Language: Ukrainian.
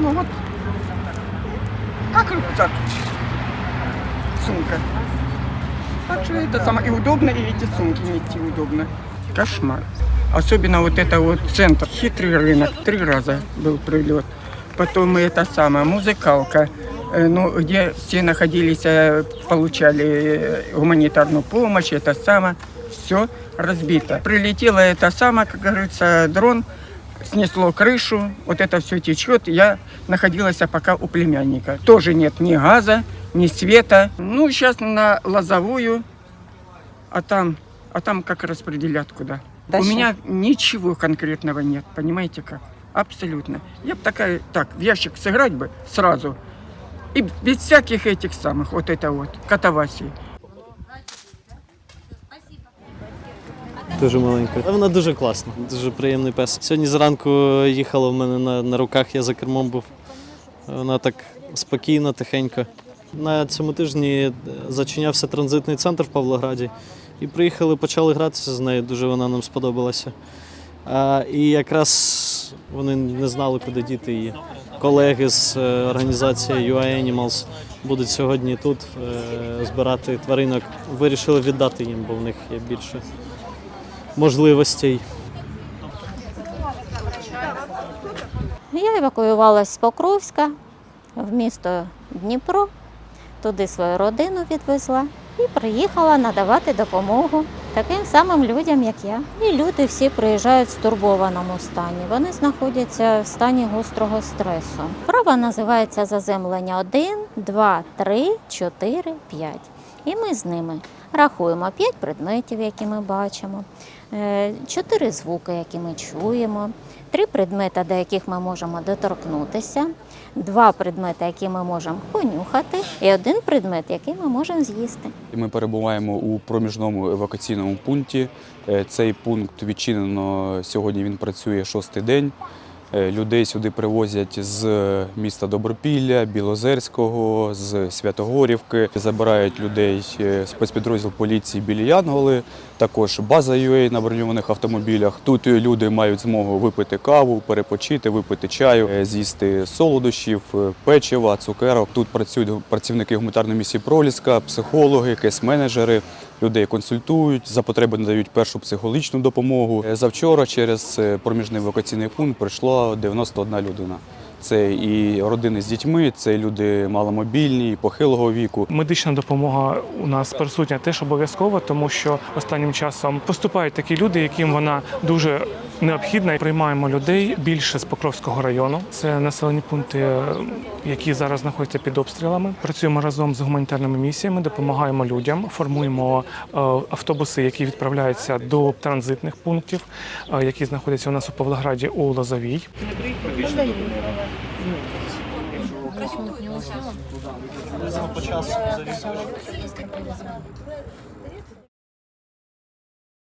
самое, вот как рюкзак, сумка. Так что это самое и удобно, и эти сумки нести удобно. Кошмар. Особенно вот это вот центр, хитрый рынок, три раза был прилет. Потом это самое, музыкалка, э, ну, где все находились, э, получали э, гуманитарную помощь, это самое, все разбито. Прилетело это самое, как говорится, дрон, снесло крышу, вот это все течет. Я находилась пока у племянника. Тоже нет ни газа, ни света. Ну, сейчас на Лозовую, а там, а там как распределят куда. Дальше? У меня ничего конкретного нет, понимаете как? Абсолютно. Я бы такая, так, в ящик сыграть бы сразу. И без всяких этих самых, вот это вот, катавасий. Дуже маленька. А Вона дуже класна, дуже приємний пес. Сьогодні зранку їхала в мене на, на руках, я за кермом був. Вона так спокійно, тихенько. На цьому тижні е, зачинявся транзитний центр в Павлограді. І приїхали, почали гратися з нею, дуже вона нам сподобалася. А, і якраз вони не знали, куди діти її. Колеги з е, організації UA Animals будуть сьогодні тут е, збирати тваринок. Вирішили віддати їм, бо в них є більше можливостей. Я евакуювалася з Покровська в місто Дніпро, туди свою родину відвезла і приїхала надавати допомогу таким самим людям, як я. І люди всі приїжджають в стурбованому стані. Вони знаходяться в стані гострого стресу. Справа називається заземлення 1, 2, 3, 4, 5. І ми з ними рахуємо 5 предметів, які ми бачимо, 4 звуки, які ми чуємо, три предмети, до яких ми можемо доторкнутися, два предмети, які ми можемо понюхати, і один предмет, який ми можемо з'їсти. Ми перебуваємо у проміжному евакуаційному пункті. Е, Цей пункт відчинено сьогодні. Він працює шостий день. Е, Людей сюди привозять з міста Добропілля, Білозерського, з Святогорівки. Забирають людей е, спецпідрозділ поліції Білі Янголи, також база UA на броньованих автомобілях. Тут люди мають змогу випити каву, перепочити, випити чаю, е, з'їсти солодощів, е, печива, цукерок. Тут працюють працівники гуманітарної місії Проліска, психологи, кейс-менеджери. Людей консультують, за потреби надають першу психологічну допомогу. Е, Завчора через е, проміжний евакуаційний пункт прийшла 91 людина. Це і родини з дітьми, це люди маломобільні, і похилого віку. Медична допомога у нас присутня теж обов'язково, тому що останнім часом поступають такі люди, яким вона дуже необхідна. Приймаємо людей більше з Покровського району. Це населені пункти, е, які зараз знаходяться під обстрілами. Працюємо разом з гуманітарними місіями, допомагаємо людям, формуємо е, автобуси, які відправляються до транзитних пунктів, е, які знаходяться у нас у Павлограді у Лозовій.